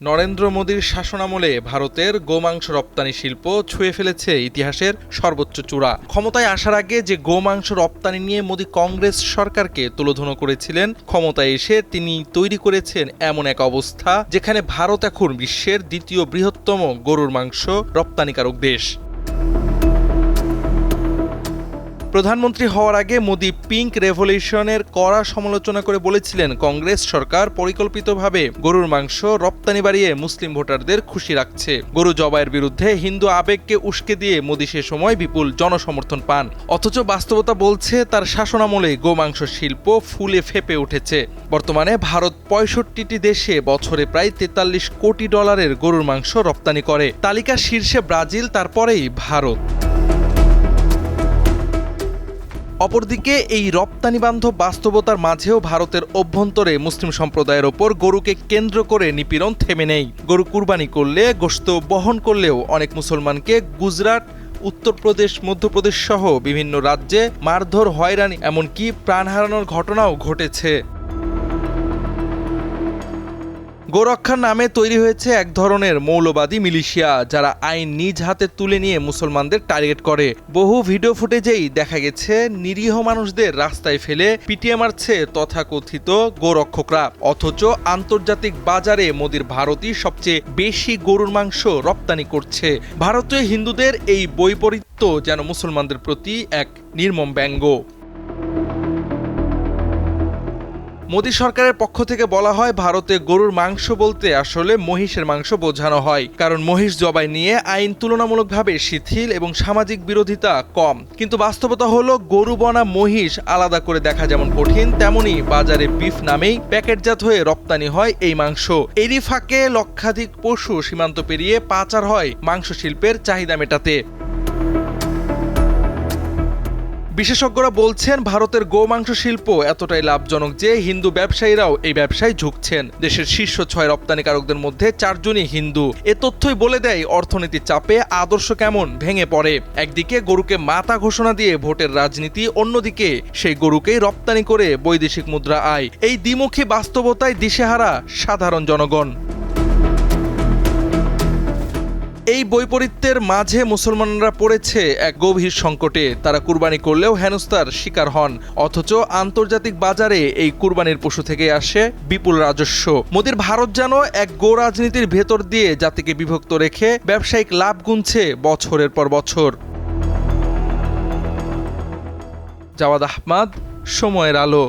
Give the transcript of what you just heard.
নরেন্দ্র মোদীর শাসনামলে ভারতের গোমাংস রপ্তানি শিল্প ছুঁয়ে ফেলেছে ইতিহাসের সর্বোচ্চ চূড়া। ক্ষমতায় আসার আগে যে গোমাংস রপ্তানি নিয়ে মোদী কংগ্রেস সরকারকে তুলোধনো করেছিলেন, ক্ষমতায় এসে তিনি তৈরি করেছেন এমন এক অবস্থা যেখানে ভারত এখন বিশ্বের দ্বিতীয় বৃহত্তম গরুর মাংস রপ্তানিকারক দেশ। প্রধানমন্ত্রী হওয়ার আগে মোদী পিঙ্ক রেভলিউশনের কড়া সমালোচনা করে বলেছিলেন, কংগ্রেস সরকার পরিকল্পিতভাবে গরুর মাংস রপ্তানি বাড়িয়ে মুসলিম ভোটারদের খুশি রাখছে। গরু জবাইয়ের বিরুদ্ধে হিন্দু আবেগকে উস্কে দিয়ে মোদী সে সময় বিপুল জনসমর্থন পান। অথচ বাস্তবতা বলছে, তার শাসনামলে গোমাংস শিল্প ফুলে ফেপে উঠেছে। বর্তমানে ভারত পঁয়ষট্টিটি দেশে বছরে প্রায় তেতাল্লিশ কোটি ডলারের গরুর মাংস রপ্তানি করে। তালিকার শীর্ষে ব্রাজিল, তারপরেই ভারত। অপরদিকে, এই রপ্তানি বান্ধব বাস্তবতার মাঝেও ভারতের অভ্যন্তরে মুসলিম সম্প্রদায়ের ওপর গরুকে কেন্দ্র করে নিপীড়ন থেমে নেই। গরু কুরবানি করলে গোস্ত বহন করলেও অনেক মুসলমানকে গুজরাট, উত্তরপ্রদেশ, মধ্যপ্রদেশ সহ বিভিন্ন রাজ্যে মারধর, হয়রানি, এমনকি প্রাণ হারানোর ঘটনাও ঘটেছে। গোরক্ষার নামে তৈরি হয়েছে এক ধরনের মৌলবাদী মিলিশিয়া, যারা আইন নিজ হাতে তুলে নিয়ে মুসলমানদের টার্গেট করে। বহু ভিডিও ফুটেজেই দেখা গেছে, নিরীহ মানুষদের রাস্তায় ফেলে পিটিয়ে মারছে তথাকথিত গোরক্ষকরা। অথচ আন্তর্জাতিক বাজারে মোদির ভারতই সবচেয়ে বেশি গরুর মাংস রপ্তানি করছে। ভারতীয় হিন্দুদের এই বৈপরীত্য যেন মুসলমানদের প্রতি এক নির্মম ব্যঙ্গ। মোদী সরকারের পক্ষ থেকে বলা হয়, ভারতে গরুর মাংস বলতে আসলে মহিষের মাংস বোঝানো হয়। কারণ মহিষ জবাই নিয়ে আইন তুলনামূলকভাবে শিথিল এবং সামাজিক বিরোধিতা কম। কিন্তু বাস্তবতা হলো, গরু বনা মহিষ আলাদা করে দেখা যেমন কঠিন, তেমনি বাজারে বিফ নামেই প্যাকেটজাত হয়ে রপ্তানি হয় এই মাংস। এরই ফাঁকে লক্ষাধিক পশু সীমান্ত পেরিয়ে পাচার হয় মাংস শিল্পের চাহিদা মেটাতে। বিশেষজ্ঞরা বলছেন ভারতের গোমাংস শিল্প এতটাই লাভজনক যে হিন্দু ব্যবসায়ীরাও এই ব্যবসায় ঝুঁকছেন। দেশের শীর্ষ ছয় রপ্তানিকারকদের মধ্যে চারজনই হিন্দু। এ তথ্যই বলে দেয় অর্থনীতির চাপে আদর্শ কেমন ভেঙে পড়ে। একদিকে গরুকে মাতা ঘোষণা দিয়ে ভোটের রাজনীতি, অন্যদিকে সেই গরুকেই রপ্তানি করে বৈদেশিক মুদ্রা আয়। এই দ্বিমুখী বাস্তবতায় দিশেহারা সাধারণ জনগণ। এই বৈপরীত্যের মাঝে মুসলমানরা পড়েছে এক গভীর সংকটে। তারা কুরবানি করলেও হেনস্তার শিকার হন, অথচ আন্তর্জাতিক বাজারে এই কুরবানির পশু থেকে আসে বিপুল রাজস্ব। মোদীর ভারত যেন এক গো রাজনীতির ভেতর দিয়ে জাতিকে বিভক্ত রেখে ব্যবসায়িক লাভ গুনছে বছরের পর বছর। জাওয়াদ আহমাদ, সময়ের আলো।